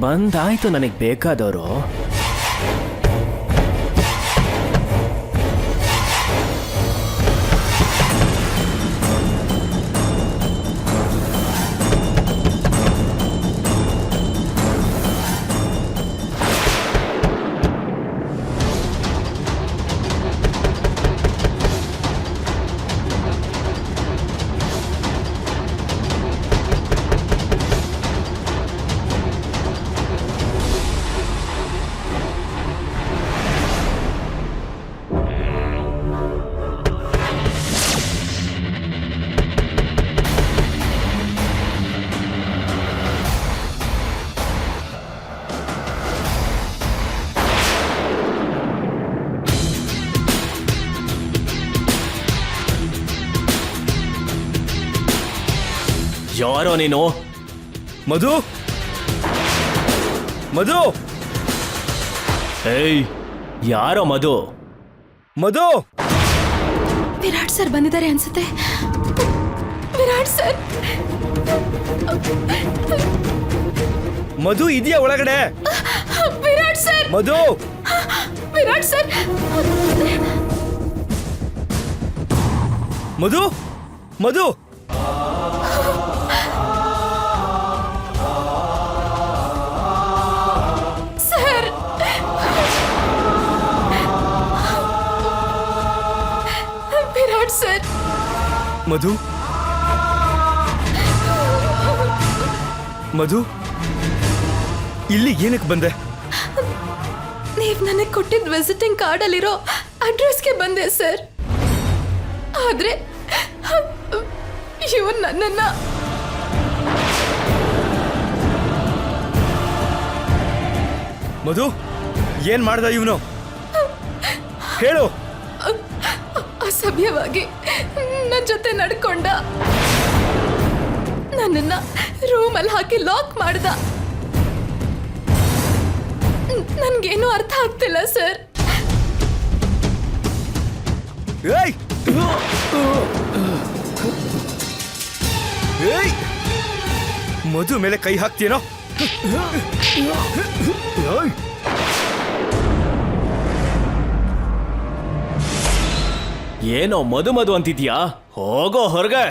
ಬಂದಾಯ್ತು ನನಗೆ ಬೇಕಾದವರು. ಯಾರೋ ನೀನು. ಮಧು? ಮಧು? ಏಯ್ ಯಾರೋ ಮಧು? ಮಧು? ವಿರಾಟ್ ಸರ್ ಬಂದಿದ್ದಾರೆ ಅನ್ಸುತ್ತೆ. ವಿರಾಟ್ ಸರ್. ಮಧು ಇದೆಯಾ ಒಳಗಡೆ? ವಿರಾಟ್ ಸರ್. ಮಧು? ವಿರಾಟ್ ಸರ್. ಮಧು? ಮಧು? ಮಧು? ಮಧು? ಇಲ್ಲಿ ಏನಕ್ಕೆ ಬಂದೆ? ನೀವು ನನಗೆ ಕೊಟ್ಟಿದ್ದ ವಿಸಿಟಿಂಗ್ ಕಾರ್ಡಲ್ಲಿರೋ ಅಡ್ರೆಸ್ಗೆ ಬಂದೆ ಸರ್ ಆದರೆ ಇವನ್ ನನ್ನನ್ನ ಮಧು ಏನ್ ಮಾಡ್ದ ಇವನು? ಹೇಳು. ಅಸಭ್ಯವಾಗಿ. ನನ್ನ ಜೊತೆ ನಡ್ಕೊಂಡ. ನನ್ನನ್ನ ರೂಮಲ್ಲಿ ಹಾಕಿ ಲಾಕ್ ಮಾಡ್ದ. ನನ್ಗೇನು ಅರ್ಥ ಆಗ್ತಿಲ್ಲ, ಸರ್. ಏಯ್! ಏಯ್! ಮಧು ಮೇಲೆ ಕೈ ಹಾಕ್ತೀನೋ? ಏನೋ ಮಧು ಮಧು ಅಂತಿದ್ಯಾ? ಹೋಗೋ ಹೊರಗೆ.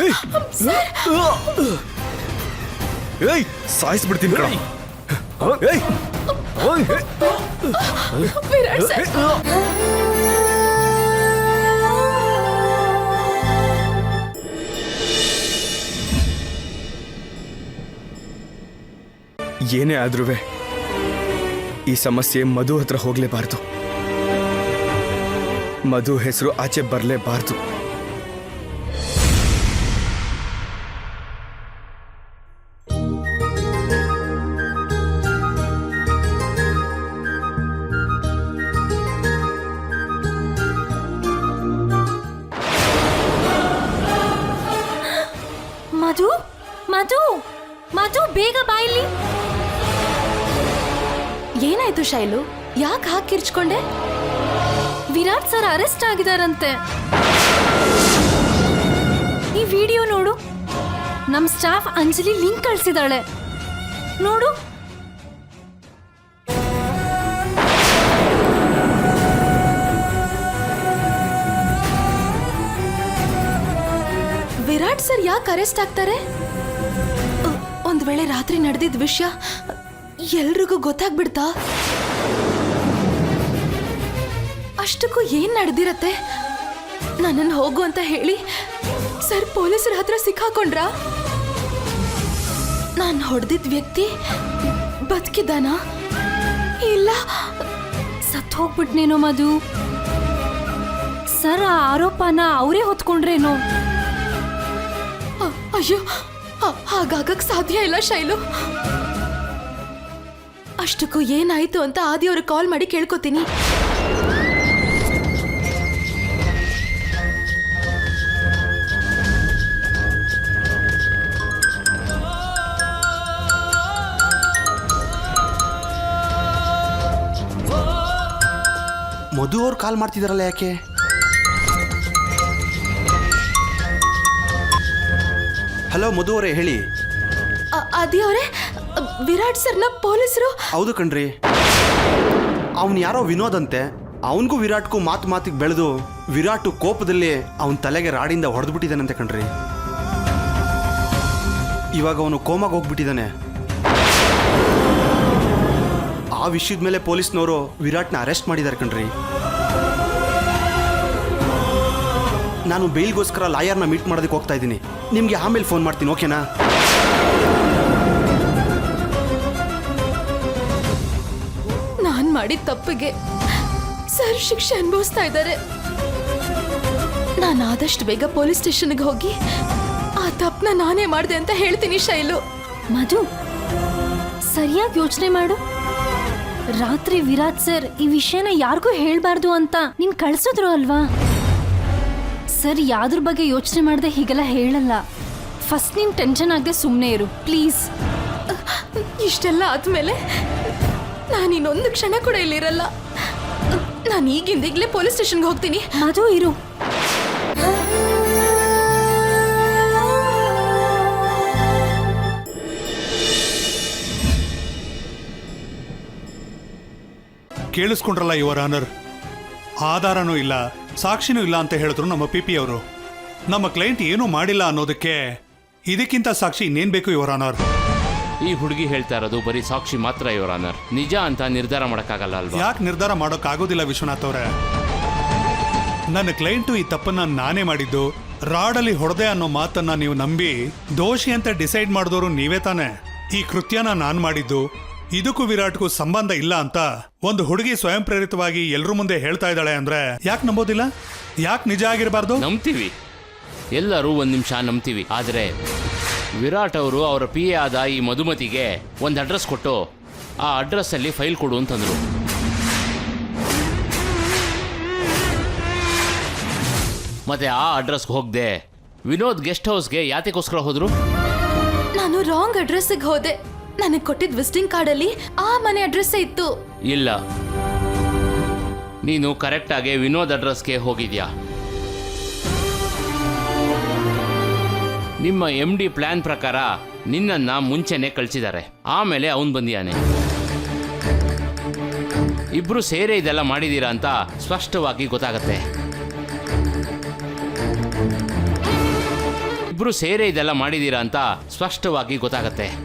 ಏಯ್! ಏಯ್! ಸಾಯಿಸ್ಬಿಡ್ತೀನಿ ಕಣ. ಏಯ್! ಓಯ್! ವಿರಾಟ್ ಸರ್! ಏನೇ ಆದ್ರೂ ಈ ಸಮಸ್ಯೆ ಮಧು ಹತ್ರ ಹೋಗ್ಲೇಬಾರ್ದು. ಮಧು ಹೆಸರು ಆಚೆ ಬರಲೇಬಾರ್ದು. ಏನಾಯ್ತು ಶೈಲು? ಯಾಕೆ ಕಿರ್ಚ್ಕೊಂಡೆ? ವಿರಾಟ್ ಸರ್ ಅರೆಸ್ಟ್ ಆಗಿದಾರಂತೆ. ಈ ವಿಡಿಯೋ ನೋಡು. ನಮ್ ಸ್ಟಾಫ್ ಅಂಜಲಿ ಲಿಂಕ್ ಕಳ್ಸಿದಾಳೆ. ನೋಡು. ವಿರಾಟ್ ಸರ್ ಯಾಕೆ ಅರೆಸ್ಟ್ ಆಗ್ತಾರೆ? ಒಂದ್ ವೇಳೆ ರಾತ್ರಿ ನಡೆದಿದ್ದ ವಿಷಯ ಎಲ್ರಿಗೂ ಗೊತ್ತಾಗ್ಬಿಡ್ತಾ? ಅಷ್ಟಕ್ಕೂ ಏನ್ ನಡೆದಿರತ್ತೆ? ನನ್ನನ್ನು ಹೋಗು ಅಂತ ಹೇಳಿ ಸರ್ ಪೊಲೀಸರ ಹತ್ರ ಸಿಕ್ಕಾಕೊಂಡ್ರ? ನಾನು ಹೊಡೆದಿದ್ದ ವ್ಯಕ್ತಿ ಬದುಕಿದ್ದಾನ? ಇಲ್ಲ, ಸತ್ ಹೋಗ್ಬಿಟ್ನೇನೋ ಮಧು? ಸರ್, ಆ ಆರೋಪನ ಅವರೇ ಹೊತ್ಕೊಂಡ್ರೇನೋ? ಅಯ್ಯೋ ಹಾಗಾಗಕ್ ಸಾಧ್ಯ ಇಲ್ಲ ಶೈಲು. ಅಷ್ಟಕ್ಕೂ ಏನಾಯ್ತು ಅಂತ ಆದಿ ಅವ್ರಿಗೆ ಕಾಲ್ ಮಾಡಿ ಕೇಳ್ಕೊತೀನಿ. ಮಧು ಅವ್ರು ಕಾಲ್ ಮಾಡ್ತಿದಾರಲ್ಲ ಯಾಕೆ? ಹಲೋ ಮಧು ಅವರೇ ಹೇಳಿ. ಅದಿ ಅವರೇ ವಿರಾಟ್ ಸರ್ನ ಪೊಲೀಸರು. ಹೌದು ಕಣ್ರಿ. ಅವನು ಯಾರೋ ವಿನೋದ್ ಅಂತೆ. ಅವನಿಗೂ ವಿರಾಟ್ಗೂ ಮಾತು ಮಾತಿಗೆ ಬೆಳೆದು ವಿರಾಟು ಕೋಪದಲ್ಲಿ ಅವನ ತಲೆಗೆ ರಾಡಿಂದ ಹೊಡೆದ್ಬಿಟ್ಟಿದ್ದಾನಂತೆ ಕಣ್ರಿ. ಇವಾಗ ಅವನು ಕೋಮಾಗ ಹೋಗ್ಬಿಟ್ಟಿದ್ದಾನೆ ಆ ವಿಷಯದ ಮೇಲೆ ಪೊಲೀಸ್ನವರು ವಿರಾಟ್ನ ಅರೆಸ್ಟ್ ಮಾಡಿದ್ದಾರೆ ಕಣ್ರಿ. ನಾನು ಬೇಲ್ಗೋಸ್ಕರ ಲಾಯರ್ನ ಮೀಟ್ ಮಾಡೋದಕ್ಕೆ ಹೋಗ್ತಾ ಇದ್ದೀನಿ. ನಿಮಗೆ ಆಮೇಲೆ ಫೋನ್ ಮಾಡ್ತೀನಿ ಓಕೆನಾ? ನಾನು ಮಾಡಿದ ತಪ್ಪಿಗೆ ಸರ್ ಶಿಕ್ಷೆ ಅನುಭವಿಸ್ತಾ ಇದ್ದಾರೆ. ನಾನು ಆದಷ್ಟು ಬೇಗ ಪೊಲೀಸ್ ಸ್ಟೇಷನ್ಗೆ ಹೋಗಿ ಆ ತಪ್ಪನ್ನ ನಾನೇ ಮಾಡಿದೆ ಅಂತ ಹೇಳ್ತೀನಿ ಶೈಲು. ಮಧು ಸರಿಯಾಗಿ ಯೋಚನೆ ಮಾಡು. ರಾತ್ರಿ ವಿರಾಟ್ ಸರ್ ಈ ವಿಷಯನ ಯಾರಿಗೂ ಹೇಳ್ಬಾರ್ದು ಅಂತ ನಿನ್ ಕಳ್ಸಿದ್ರು ಅಲ್ವಾ? ಸರ್ ಯಾವ್ದ್ರ ಬಗ್ಗೆ ಯೋಚನೆ ಮಾಡದೆ ಹೀಗೆಲ್ಲ ಹೇಳಲ್ಲ. ಫಸ್ಟ್ ನೀನ್ ಟೆನ್ಷನ್ ಆಗದೆ ಸುಮ್ಮನೆ ಇರು ಪ್ಲೀಸ್ ಇಷ್ಟೆಲ್ಲ ಆದ್ಮೇಲೆ ನಾನು ಇನ್ನೊಂದು ಕ್ಷಣ ಕೂಡ ಇಲ್ಲಿರಲ್ಲ. ನಾನು ಈಗಿಂದ ಈಗಲೇ ಪೊಲೀಸ್ ಸ್ಟೇಷನ್ಗೆ ಹೋಗ್ತೀನಿ. ಅದು ಇರು. ಕೇಳಿಸ್ಕೊಂಡ್ರಲ್ಲ ಯುವರ್ ಆನರ್? ಆಧಾರನೂ ಇಲ್ಲ ಸಾಕ್ಷಿನೂ ಇಲ್ಲ ಅಂತ ಹೇಳಿದ್ರು ನಮ್ಮ ಪಿ ಪಿ ಅವರು. ನಮ್ಮ ಕ್ಲೈಂಟ್ ಏನೂ ಮಾಡಿಲ್ಲ ಅನ್ನೋದಕ್ಕೆ ಇದಕ್ಕಿಂತ ಸಾಕ್ಷಿ ಇನ್ನೇನು ಬೇಕು ಯುವರ್ ಆನರ್? ಈ ಹುಡುಗಿ ಹೇಳ್ತಾ ಇರೋದು ಬರೀ ಸಾಕ್ಷಿ ಮಾತ್ರ ಯುವರ್ ಆನರ್. ನಿಜ ಅಂತ ನಿರ್ಧಾರ ಮಾಡೋಕ್ಕಾಗಲ್ಲ ಅಲ್ವಾ? ಯಾಕೆ ನಿರ್ಧಾರ ಮಾಡೋಕ್ಕಾಗೋದಿಲ್ಲ ವಿಶ್ವನಾಥ್ ಅವರೇ? ನನ್ನ ಕ್ಲೈಂಟು ಈ ತಪ್ಪನ್ನ ನಾನೇ ಮಾಡಿದ್ದು ರಾಡಲ್ಲಿ ಹೊಡೆದೆ ಅನ್ನೋ ಮಾತನ್ನ ನೀವು ನಂಬಿ ದೋಷಿ ಅಂತ ಡಿಸೈಡ್ ಮಾಡಿದವರು ನೀವೇ ತಾನೆ. ಈ ಕೃತ್ಯನ ನಾನು ಮಾಡಿದ್ದು ಇದಕ್ಕೂ ವಿರಾಟ್ಗೂ ಸಂಬಂಧ ಇಲ್ಲ ಅಂತ ಒಂದು ಹುಡುಗಿ ಸ್ವಯಂ ಪ್ರೇರಿತವಾಗಿ ಎಲ್ರ ಮುಂದೆ ಹೇಳ್ತಾ ಇದ್ದಾಳೆ ಅಂದ್ರೆ ಯಾಕೆ ನಂಬೋದಿಲ್ಲ? ಯಾಕೆ ನಿಜ ಆಗಿರಬಾರ್ದು? ನಂಬ್ತೀವಿ. ಎಲ್ಲರೂ ಒಂದ್ ನಿಮಿಷ ನಂಬ್ತೀವಿ. ಆದ್ರೆ ವಿರಾಟ್ ಅವರು ಅವರ ಪಿ ಎ ಆದ ಈ ಮಧುಮತಿಗೆ ಒಂದು ಅಡ್ರೆಸ್ ಕೊಟ್ಟು ಆ ಅಡ್ರೆಸ್ ಅಲ್ಲಿ ಫೈಲ್ ಕೊಡು ಅಂತಂದ್ರು. ಮತ್ತೆ ಆ ಅಡ್ರೆಸ್ಗೆ ಹೋಗದೆ ವಿನೋದ್ ಗೆಸ್ಟ್ ಹೌಸ್ಗೆ ಯಾತಕ್ಕೋಸ್ಕರ ಹೋದ್ರು? ನಾನು ರಾಂಗ್ ಅಡ್ರೆಸ್ಸಿಗೆ ಹೋದೆ. ನನಗೆ ಕೊಟ್ಟಿದ್ದ ವಿಸಿಟಿಂಗ್ ಕಾರ್ಡಲ್ಲಿ ಆ ಮನೆ ಅಡ್ರೆಸ್ ಇತ್ತು. ಇಲ್ಲ. ನೀನು ಕರೆಕ್ಟಾಗಿ ವಿನೋದ್ ಅಡ್ರೆಸ್ಗೆ ಹೋಗಿದ್ಯಾ? ನಿಮ್ಮ ಎಂ ಡಿ ಪ್ಲಾನ್ ಪ್ರಕಾರ ನಿನ್ನನ್ನ ಮುಂಚೆನೆ ಕಳಿಸಿದ್ದಾರೆ ಆಮೇಲೆ ಅವನು ಬಂದಿಯಾನೆ. ಇಬ್ರು ಸೇರೆ ಇದೆಲ್ಲ ಮಾಡಿದೀರಾ ಅಂತ ಸ್ಪಷ್ಟವಾಗಿ ಗೊತ್ತಾಗತ್ತೆ. ಇಬ್ರು ಸೇರೆ ಇದೆಲ್ಲ ಮಾಡಿದೀರಾ ಅಂತ ಸ್ಪಷ್ಟವಾಗಿ ಗೊತ್ತಾಗತ್ತೆ.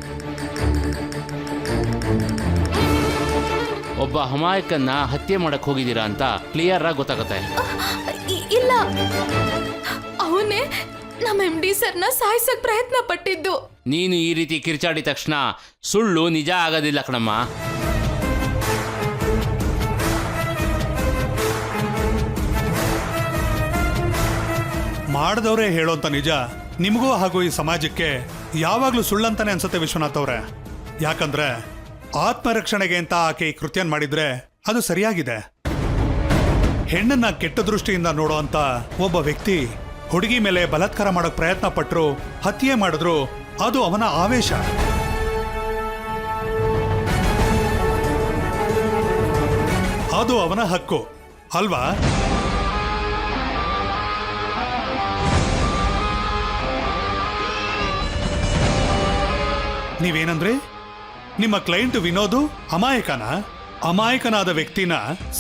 ಒಬ್ಬ ಹಮಾಯಕನ್ನ ಹತ್ಯೆ ಮಾಡಕ್ ಹೋಗಿದ್ದೀರಾ ಅಂತ ಕ್ಲಿಯರ್ ಆಗಿ ಗೊತ್ತಾಗುತ್ತೆ. ಇ- ಇಲ್ಲ. ಅವನೇ ನಮ್ಮ ಎಂ ಡಿ ಸರ್ನ ಸಾಯಿಸಕ್ ಪ್ರಯತ್ನ ಪಟ್ಟಿದ್ದು. ನೀನು ಈ ರೀತಿ ಕಿರ್ಚಾಡಿದ ತಕ್ಷಣ ಸುಳ್ಳು ನಿಜ ಆಗೋದಿಲ್ಲ ಕಣಮ್ಮ. ಮಾಡಿದವರೇ ಹೇಳೋಂತ ನಿಜ ನಿಮಗೂ ಹಾಗೂ ಈ ಸಮಾಜಕ್ಕೆ ಯಾವಾಗ್ಲೂ ಸುಳ್ಳಂತಾನೆ ಅನ್ಸುತ್ತೆ ವಿಶ್ವನಾಥ್ ಅವರೇ. ಯಾಕಂದ್ರೆ ಆತ್ಮರಕ್ಷಣೆಗೆ ಅಂತ ಆಕೆ ಈ ಕೃತ್ಯನ್ ಮಾಡಿದ್ರೆ ಅದು ಸರಿಯಾಗಿದೆ. ಹೆಣ್ಣನ್ನ ಕೆಟ್ಟ ದೃಷ್ಟಿಯಿಂದ ನೋಡುವಂತ ಒಬ್ಬ ವ್ಯಕ್ತಿ ಹುಡುಗಿ ಮೇಲೆ ಬಲಾತ್ಕಾರ ಮಾಡೋಕ್ ಪ್ರಯತ್ನ ಪಟ್ಟರು ಹತ್ಯೆ ಮಾಡಿದ್ರು, ಅದು ಅವನ ಆವೇಶ. ಅದು ಅವನ ಹಕ್ಕು, ಅಲ್ವಾ? ನೀವೇನಂದ್ರೆ? ನಿಮ್ಮ ಕ್ಲೈಂಟ್ ವಿನೋದು ಅಮಾಯಕನ? ಅಮಾಯಕನಾದ ವ್ಯಕ್ತಿನ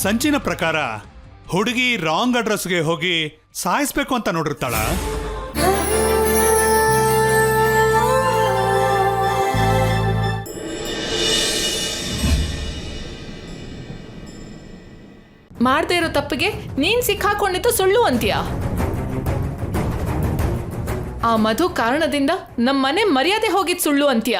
ಸಂಚಿನ ಪ್ರಕಾರ ಹುಡುಗಿ ರಾಂಗ್ ಅಡ್ರೆಸ್ಗೆ ಹೋಗಿ ಸಾಯಿಸ್ಬೇಕು ಅಂತ ನೋಡಿರ್ತಾಳ. ಮಾಡದೇ ಇರೋ ತಪ್ಪಿಗೆ ನೀನ್ ಸಿಕ್ಕಾಕೊಂಡಿದ್ದು ಸುಳ್ಳು ಅಂತೀಯ? ಆ ಮಧು ಕಾರಣದಿಂದ ನಮ್ಮನೆ ಮರ್ಯಾದೆ ಹೋಗಿದ್ ಸುಳ್ಳು ಅಂತೀಯ?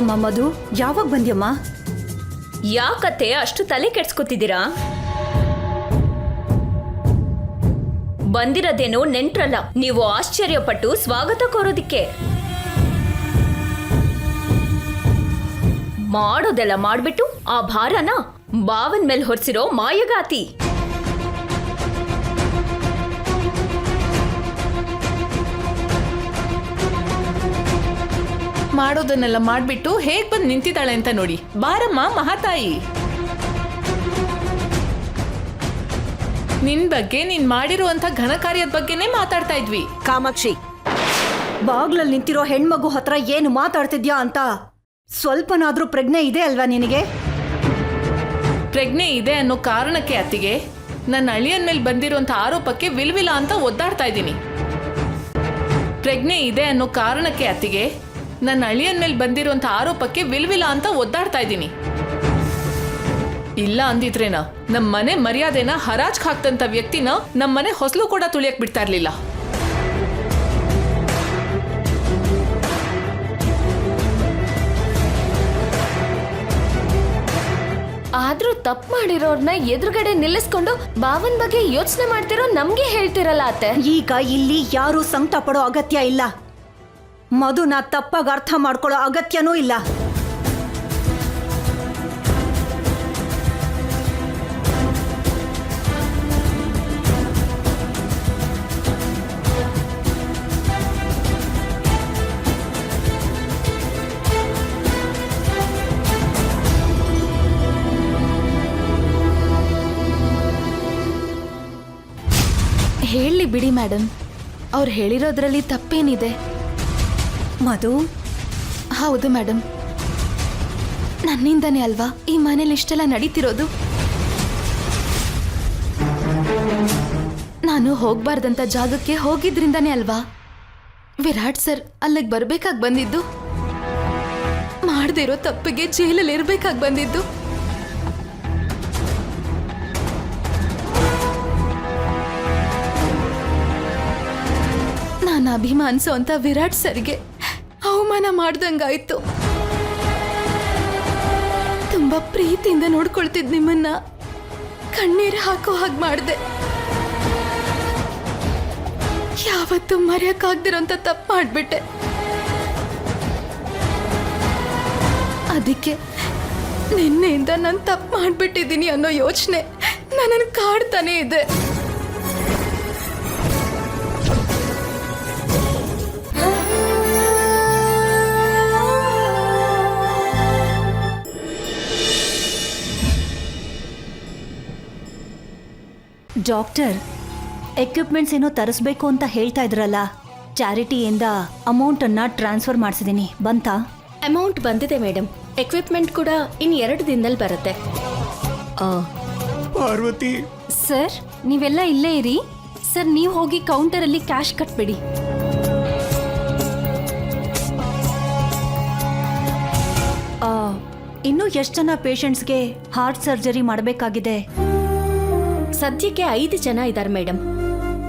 ಅಮ್ಮ ಮಧು, ಯಾವಾಗ ಬಂದ್ಯಮ್ಮ? ಯಾಕತ್ತೆ, ಅಷ್ಟು ತಲೆ ಕೆಡ್ಸ್ಕೊತಿದ್ದೀರಾ? ಬಂದಿರೋದೇನೋ ನೆಂಟ್ರಲ್ಲ, ನೀವು ಆಶ್ಚರ್ಯಪಟ್ಟು ಸ್ವಾಗತ ಕೋರೋದಿಕ್ಕೆ. ಮಾಡೋದೆಲ್ಲ ಮಾಡ್ಬಿಟ್ಟು ಆ ಭಾರನ ಬಾವನ್ ಮೇಲೆ ಹೊರಿಸಿರೋ ಮಾಯಗಾತಿ. ಮಾಡೋದನ್ನೆಲ್ಲ ಮಾಡ್ಬಿಟ್ಟು ಹೇಗ್ ಬಂದು ನಿಂತಿದ್ದಾಳೆ ಅಂತ ನೋಡಿ. ಬಾರಮ್ಮ ಮಹಾತಾಯಿ. ನಿನ್ ಬಗ್ಗೆ ನೀನ್ ಮಾಡಿರುವಂತ ಘನ ಕಾರ್ಯದ ಬಗ್ಗೆನೇ ಮಾತಾಡ್ತಾ ಇದ್ವಿ. ಕಾಮಾಕ್ಷಿ ಬಾಗ್ಲಲ್ಲಿ ನಿಂತಿರೋ ಹೆಣ್ಮಗು ಹತ್ರ ಏನು ಮಾತಾಡ್ತಿದ್ಯಾ ಅಂತ ಸ್ವಲ್ಪನಾದ್ರೂ ಪ್ರಜ್ಞೆ ಇದೆ ಅಲ್ವಾ ನಿನಗೆ? ಪ್ರಜ್ಞೆ ಇದೆ ಅನ್ನೋ ಕಾರಣಕ್ಕೆ ಅತ್ತಿಗೆ ನನ್ನ ಅಳಿಯನ್ ಮೇಲೆ ಬಂದಿರುವಂತ ಆರೋಪಕ್ಕೆ ವಿಲ್ವಿಲ ಅಂತ ಒದ್ದಾಡ್ತಾ ಇದ್ದೀನಿ. ಪ್ರಜ್ಞೆ ಇದೆ ಅನ್ನೋ ಕಾರಣಕ್ಕೆ ಅತ್ತಿಗೆ ನನ್ನ ಅಳಿಯನ್ ಮೇಲೆ ಬಂದಿರುವಂತ ಆರೋಪಕ್ಕೆ ವಿಲ್ವಿಲ್ಲ ಅಂತ ಒದ್ದಾಡ್ತಾ ಇದ್ದೀನಿ. ಇಲ್ಲ ಅಂದಿದ್ರೇನ ನಮ್ಮ ಮನೆ ಮರ್ಯಾದೆನ ಹರಾಜ್ ಹಾಕ್ತಂತ ವ್ಯಕ್ತಿನ ನಮ್ಮ ಮನೆ ಹೊಸಲು ಕೂಡ ತುಳಿಯಕ್ ಬಿಡ್ತಾ ಇರ್ಲಿಲ್ಲ. ಆದ್ರೂ ತಪ್ಪು ಮಾಡಿರೋರ್ನ ಎದುರುಗಡೆ ನಿಲ್ಲಿಸ್ಕೊಂಡು ಬಾವನ್ ಬಗ್ಗೆ ಯೋಚನೆ ಮಾಡ್ತಿರೋ ನಮ್ಗೆ ಹೇಳ್ತಿರಲ್ಲ ಅತ್ತೆ. ಈಗ ಇಲ್ಲಿ ಯಾರು ಸಂಕಟ ಪಡೋ ಅಗತ್ಯ ಇಲ್ಲ. ಮಧುನ ತಪ್ಪಾಗಿ ಅರ್ಥ ಮಾಡ್ಕೊಳ್ಳೋ ಅಗತ್ಯನೂ ಇಲ್ಲ. ಹೇಳಿ ಬಿಡಿ ಮೇಡಮ್ ಅವ್ರು ಹೇಳಿರೋದ್ರಲ್ಲಿ ತಪ್ಪೇನಿದೆ. ಮಧು? ಹೌದು ಮೇಡಮ್ ನನ್ನಿಂದನೇ ಅಲ್ವಾ ಈ ಮನೇಲಿ ಇಷ್ಟೆಲ್ಲ ನಡೀತಿರೋದು? ನಾನು ಹೋಗ್ಬಾರ್ದಂತ ಜಾಗಕ್ಕೆ ಹೋಗಿದ್ರಿಂದನೇ ಅಲ್ವಾ? ವಿರಾಟ್ ಸರ್, ಅಲ್ಲಿಗೆ ಬರ್ಬೇಕಾಗಿ ಬಂದಿದ್ದು? ಮಾಡದಿರೋ ತಪ್ಪಿಗೆ ಜೈಲಲ್ಲಿ ಇರ್ಬೇಕಾಗಿ ಬಂದಿದ್ದು? ನಾನು ಅಭಿಮಾನಿಸೋ ಅಂತ ವಿರಾಟ್ ಸರ್ಗೆ ಅವಮಾನ ಮಾಡ್ದಂಗಾಯ್ತು. ತುಂಬಾ ಪ್ರೀತಿಯಿಂದ ನೋಡ್ಕೊಳ್ತಿದ್ ನಿಮ್ಮನ್ನ. ಕಣ್ಣೀರು ಹಾಕೋ ಹಾಗೆ ಮಾಡಿದೆ. ಯಾವತ್ತೂ ಮರೆಯಕ್ಕಾಗ್ದಿರೋಂಥ ತಪ್ಪು ಮಾಡಿಬಿಟ್ಟೆ. ಅದಕ್ಕೆ ನಿನ್ನೆಯಿಂದ ನಾನು ತಪ್ಪು ಮಾಡ್ಬಿಟ್ಟಿದ್ದೀನಿ ಅನ್ನೋ ಯೋಚನೆ ನನ್ನನ್ನು ಕಾಡ್ತಾನೆ ಇದೆ. ಡಾಕ್ಟರ್ ಎಕ್ವಿಪ್ಮೆಂಟ್ಸ್ ಏನೋ ತರಿಸ್ಬೇಕು ಅಂತ ಹೇಳ್ತಾ ಇದ್ರಲ್ಲ ಚಾರಿಟಿಯಿಂದ ಅಮೌಂಟನ್ನು ಟ್ರಾನ್ಸ್ಫರ್ ಮಾಡಿಸಿದ್ದೀನಿ ಬಂತಾ? ಅಮೌಂಟ್ ಬಂದಿದೆ ಮೇಡಮ್ ಎಕ್ವಿಪ್ಮೆಂಟ್ ಕೂಡ ಇನ್ ಎರಡು ದಿನದಲ್ಲಿ ಬರುತ್ತೆ. ಪಾರ್ವತಿ. ಸರ್ ನೀವೆಲ್ಲ ಇಲ್ಲೇ ಇರಿ. ಸರ್ ನೀವು ಹೋಗಿ ಕೌಂಟರಲ್ಲಿ ಕ್ಯಾಶ್ ಕಟ್ಬಿಡಿ. ಆ, ಇನ್ನೂ ಎಷ್ಟು ಜನ ಪೇಷಂಟ್ಸ್ಗೆ ಹಾರ್ಟ್ ಸರ್ಜರಿ ಮಾಡಬೇಕಾಗಿದೆ? ಸದ್ಯಕ್ಕೆ ಐದು ಜನ ಇದ್ದಾರೆ ಮೇಡಮ್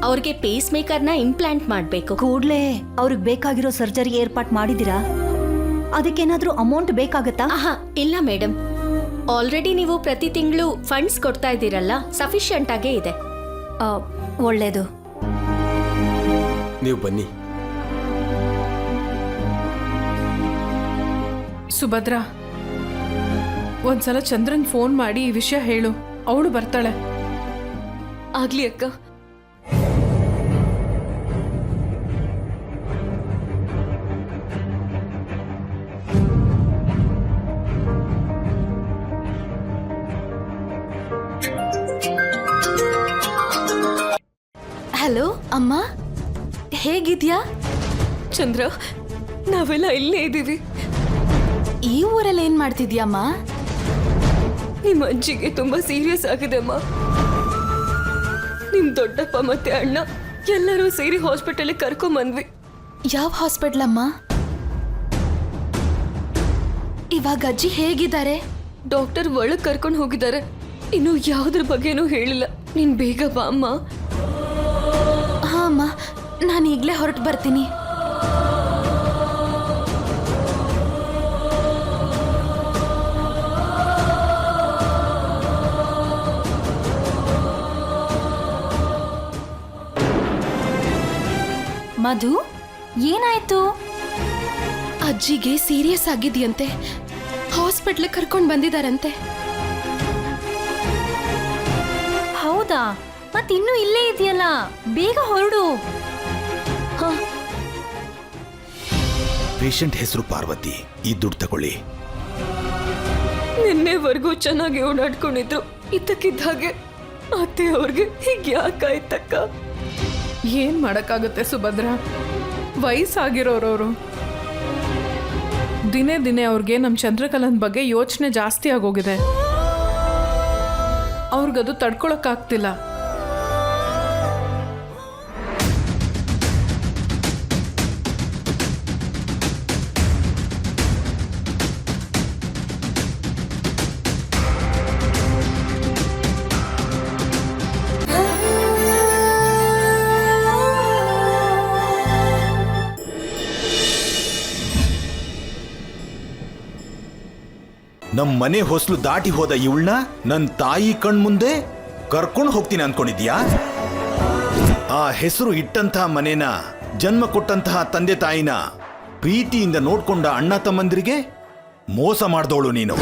ಅವ್ರಿಗೆ ಪೇಸ್ ಮೇಕರ್ನ ಇಂಪ್ಲಾಂಟ್ ಮಾಡಬೇಕು. ಕೂಡ್ಲೇ ಅವ್ರಿಗೆ ಬೇಕಾಗಿರೋ ಸರ್ಜರಿ ಏರ್ಪಾಟ್ ಮಾಡಿದಿರಾ ಅದಕ್ಕೇನಾದ್ರೂ ಅಮೌಂಟ್ ಬೇಕಾಗತ್ತಾ? ಆಹಾ ಇಲ್ಲ ಮೇಡಮ್ ಆಲ್ರೆಡಿ ನೀವು ಪ್ರತಿ ತಿಂಗಳು ಫಂಡ್ಸ್ ಕೊಡ್ತಾ ಇದ್ದೀರಲ್ಲ ಸಫಿಷಿಯಂಟ್ ಆಗೇ ಇದೆ. ಆ, ಒಳ್ಳೇದು. ನೀವು ಬನ್ನಿ. ಸುಭದ್ರಾ ಒಂದ್ಸಲ ಚಂದ್ರನ್ ಫೋನ್ ಮಾಡಿ ಈ ವಿಷಯ ಹೇಳು. ಅವಳು ಬರ್ತಾಳೆ. ಆಗ್ಲಿ ಅಕ್ಕ. ಹಲೋ, ಅಮ್ಮ. ಹೇಗಿದ್ಯಾ? ಚಂದ್ರ, ನಾವೆಲ್ಲ ಇಲ್ಲೇ ಇದ್ದೀವಿ. ಈ ಊರಲ್ಲಿ ಏನ್ ಮಾಡ್ತಿದ್ಯಮ್ಮ ನಿಮ್ಮ ಅಜ್ಜಿಗೆ ತುಂಬಾ ಸೀರಿಯಸ್ ಆಗಿದೆ, ಅಮ್ಮ. ದೊಡ್ಡಪ್ಪ ಮತ್ತೆ ಅಣ್ಣ ಎಲ್ಲರೂ ಸೇರಿ ಹಾಸ್ಪಿಟಲ್ ಕರ್ಕೊಂಬಂದ್ವಿ ಯಾವ ಹಾಸ್ಪಿಟಲ್ ಅಮ್ಮ? ಇವಾಗ ಅಜ್ಜಿ ಹೇಗಿದ್ದಾರೆ? ಡಾಕ್ಟರ್ ಒಳಗ್ ಕರ್ಕೊಂಡು ಹೋಗಿದ್ದಾರೆ. ಇನ್ನು ಯಾವ್ದ್ರ ಬಗ್ಗೆನೂ ಹೇಳಿಲ್ಲ. ನೀನ್ ಬೇಗ ಬಾ ಅಮ್ಮ. ಹಾ ಅಮ್ಮ ನಾನು ಈಗಲೇ ಹೊರಟು ಬರ್ತೀನಿ. ಮಧು ಏನಾಯ್ತು? ಅಜ್ಜಿಗೆ ಸೀರಿಯಸ್ ಆಗಿದೆಯಂತೆ. ಹಾಸ್ಪಿಟ್ಲ್ ಕರ್ಕೊಂಡು ಬಂದಿದಾರಂತೆ. ಹೌದಾ? ಮತ್ ಇನ್ನೂ ಇಲ್ಲೇ ಇದೆಯಲ್ಲ? ಬೇಗ ಹೊರಡು. ಪೇಷಂಟ್ ಹೆಸರು ಪಾರ್ವತಿ. ಈ ದುಡ್ಡು ತಗೊಳ್ಳಿ. ನಿನ್ನೆವರೆಗೂ ಚೆನ್ನಾಗಿ ಓಡಾಡ್ಕೊಂಡಿದ್ರು. ಇದ್ದಕ್ಕಿದ್ದ ಹಾಗೆ ಅತ್ತೆ ಅವ್ರಿಗೆ ಹೀಗೆ ಯಾಕಾಯ್ತಕ್ಕ ಏನ್ ಮಾಡಕ್ಕಾಗುತ್ತೆ ಸುಭದ್ರ? ವಯಸ್ಸಾಗಿರೋರವರು. ದಿನೇ ದಿನೇ ಅವ್ರಿಗೆ ನಮ್ಮ ಚಂದ್ರಕಲನ್ ಬಗ್ಗೆ ಯೋಚನೆ ಜಾಸ್ತಿ ಆಗೋಗಿದೆ. ಅವ್ರಿಗದು ತಡ್ಕೊಳಕ್ಕಾಗ್ತಿಲ್ಲ. ನಮ್ ಮನೆ ಹೊಸಲು ದಾಟಿ ಹೋದ ಇವಳನ್ನ ನನ್ನ ತಾಯಿ ಕಣ್ಮುಂದೆ ಕರ್ಕೊಂಡು ಹೋಗ್ತೀನಿ ಅನ್ಕೊಂಡಿದ್ಯಾ? ಆ ಹೆಸರು ಇಟ್ಟಂತಹ ಮನೇನ, ಜನ್ಮ ಕೊಟ್ಟಂತಹ ತಂದೆ ತಾಯಿನ ಪ್ರೀತಿಯಿಂದ ನೋಡ್ಕೊಂಡ ಅಣ್ಣ ತಮ್ಮಂದಿರಿಗೆ ಮೋಸ ಮಾಡ್ದವಳು ನೀನು.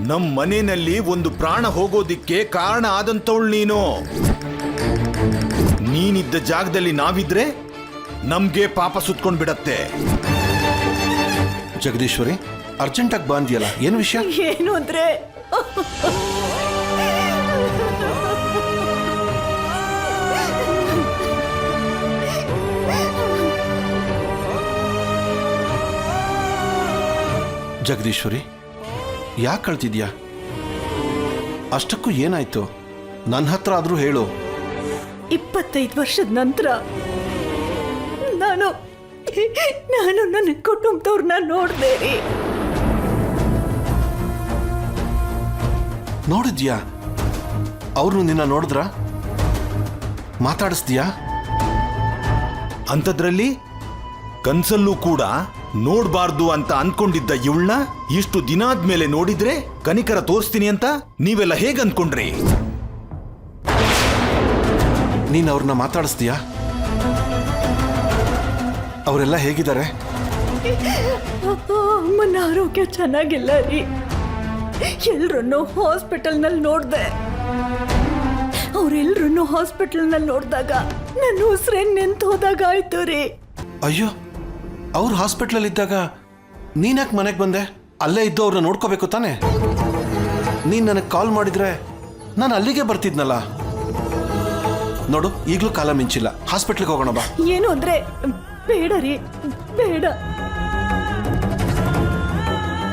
ನಮ್ ಮನೆಯಲ್ಲಿ ಒಂದು ಪ್ರಾಣ ಹೋಗೋದಿಕ್ಕೆ ಕಾರಣ ಆದಂತವಳು ನೀನು. ನೀನಿದ್ದ ಜಾಗದಲ್ಲಿ ನಾವಿದ್ರೆ ನಮ್ಗೆ ಪಾಪ ಸುತ್ಕೊಂಡ್ ಬಿಡತ್ತೆ ಜಗದೀಶ್ವರಿ ಅರ್ಜೆಂಟಾಗಿ ಬಂದಿಯಲ್ಲ ಏನು ವಿಷಯ? ಏನು ಅಂದ್ರೆ? ಜಗದೀಶ್ವರಿ ಯಾಕೆ ಕಳ್ತಿದ್ಯಾ? ಅಷ್ಟಕ್ಕೂ ಏನಾಯ್ತು? ನನ್ನ ಹತ್ರ ಆದರೂ ಹೇಳು. ಇಪ್ಪತ್ತೈದು ವರ್ಷದ ನಂತರ. ನಾನು ನನ್ನ ಕುಟುಂಬದವ್ರನ್ನ ನೋಡಿದೆ ರೀ. ನೋಡಿದ್ಯಾ? ಅವ್ರು ನಿನ್ನ ನೋಡಿದ್ರ? ಮಾತಾಡಿಸ್ತೀಯಾ? ಅಂಥದ್ರಲ್ಲಿ ಕನ್ಸಲ್ಲೂ ಕೂಡ ನೋಡ್ಬಾರ್ದು ಅಂತ ಅನ್ಕೊಂಡಿದ್ದ ಇವಳನ್ನ ಇಷ್ಟು ದಿನಾದ್ಮೇಲೆ ನೋಡಿದ್ರೆ ಕನಿಕರ ತೋರಿಸ್ತೀನಿ ಅಂತ ನೀವೆಲ್ಲ ಹೇಗೆ ಅನ್ಕೊಂಡ್ರಿ ನೀನು ಅವ್ರನ್ನ ಮಾತಾಡಿಸ್ತೀಯಾ? ಅವರೆಲ್ಲ ಹೇಗಿದ್ದಾರೆ? ಅಮ್ಮನ ಆರೋಗ್ಯ ಚೆನ್ನಾಗಿಲ್ಲ ರೀ. ಎಲ್ರನ್ನೂ ಹಾಸ್ಪಿಟಲ್ನಲ್ಲಿ ನೋಡ್ದೆ. ಅವರೆಲ್ಲರನ್ನೂ ಹಾಸ್ಪಿಟಲ್ನಲ್ಲಿ ನೋಡಿದಾಗ ನನ್ನ ಉಸಿರೇ ನಿಂತು ಹೋದಾಗ ಆಯ್ತು ರೀ. ಅಯ್ಯೋ ಅವ್ರು ಹಾಸ್ಪಿಟ್ಲಲ್ಲಿ ಇದ್ದಾಗ ನೀನ್ಯಾಕೆ ಮನೆಗೆ ಬಂದೆ? ಅಲ್ಲೇ ಇದ್ದು ಅವ್ರನ್ನ ನೋಡ್ಕೋಬೇಕು ತಾನೆ? ನೀನು ನನಗೆ ಕಾಲ್ ಮಾಡಿದ್ರೆ ನಾನು ಅಲ್ಲಿಗೆ ಬರ್ತಿದ್ನಲ್ಲ. ನೋಡು ಈಗಲೂ ಕಾಲ ಮಿಂಚಿಲ್ಲ. ಹಾಸ್ಪಿಟ್ಲಿಗೆ ಹೋಗೋಣ ಬಾ. ಏನು ಅಂದ್ರೆ ಬೇಡ ರೀ, ಬೇಡ.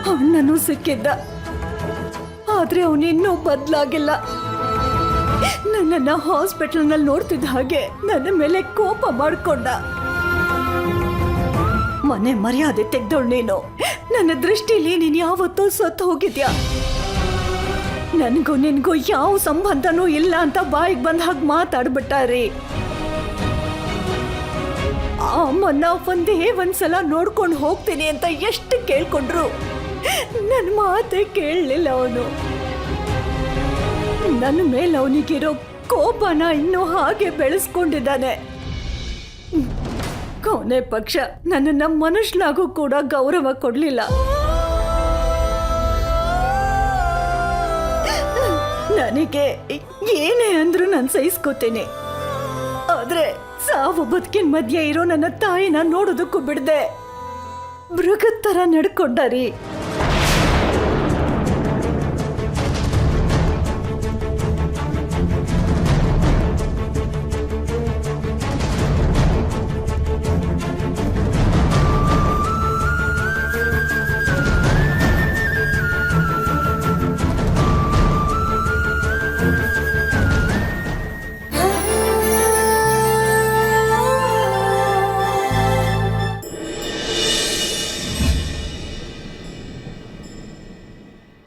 ಅಣ್ಣನೂ ಸಿಕ್ಕಿದ್ದ. ಆದ್ರೆ ಅವನಿನ್ನೂ ಬದಲಾಗಿಲ್ಲ. ನನ್ನನ್ನ ಹಾಸ್ಪಿಟಲ್ನಲ್ಲಿ ನೋಡ್ತಿದ್ದ ಹಾಗೆ ನನ್ನ ಮೇಲೆ ಕೋಪ ಮಾಡ್ಕೊಂಡ. ಮನೆ ಮರ್ಯಾದೆ ತೆಗ್ದವಳು ನೀನು. ನನ್ನ ದೃಷ್ಟಿಲಿ ನೀನು ಯಾವತ್ತೂ ಸತ್ತು ಹೋಗಿದ್ಯಾ? ನನಗೂ ನಿನಗೂ ಯಾವ ಸಂಬಂಧನೂ ಇಲ್ಲ ಅಂತ ಬಾಯಿಗೆ ಬಂದ ಹಾಗೆ ಮಾತಾಡ್ಬಿಟ್ಟಾರಿ. ಅಮ್ಮನ್ನ ಒಂದೇ ಒಂದ್ಸಲ ನೋಡ್ಕೊಂಡು ಹೋಗ್ತೀನಿ ಅಂತ ಎಷ್ಟು ಕೇಳ್ಕೊಂಡ್ರು. ನನ್ನ ಮಾತೇ ಕೇಳಲಿಲ್ಲ ಅವನು. ನನ್ನ ಮೇಲೆ ಅವನಿಗಿರೋ ಕೋಪನ ಇನ್ನೂ ಹಾಗೆ ಬೆಳೆಸ್ಕೊಂಡಿದ್ದಾನೆ. ಕೊನೆ ಪಕ್ಷ ನನ್ನನ್ನ ಮನುಷ್ಯನಾಗೂ ಕೂಡ ಗೌರವ ಕೊಡಲಿಲ್ಲ. ನನಗೆ ಏನೇ ಅಂದ್ರೂ ನಾನು ಸಹಿಸ್ಕೋತೇನೆ. ಆದ್ರೆ ಸಾವು ಬದುಕಿನ ಮಧ್ಯೆ ಇರೋ ನನ್ನ ತಾಯಿನ ನೋಡೋದಕ್ಕೂ ಬಿಡದೆ. ಮೃಗದ ಥರ ನಡ್ಕೊಂಡಾರಿ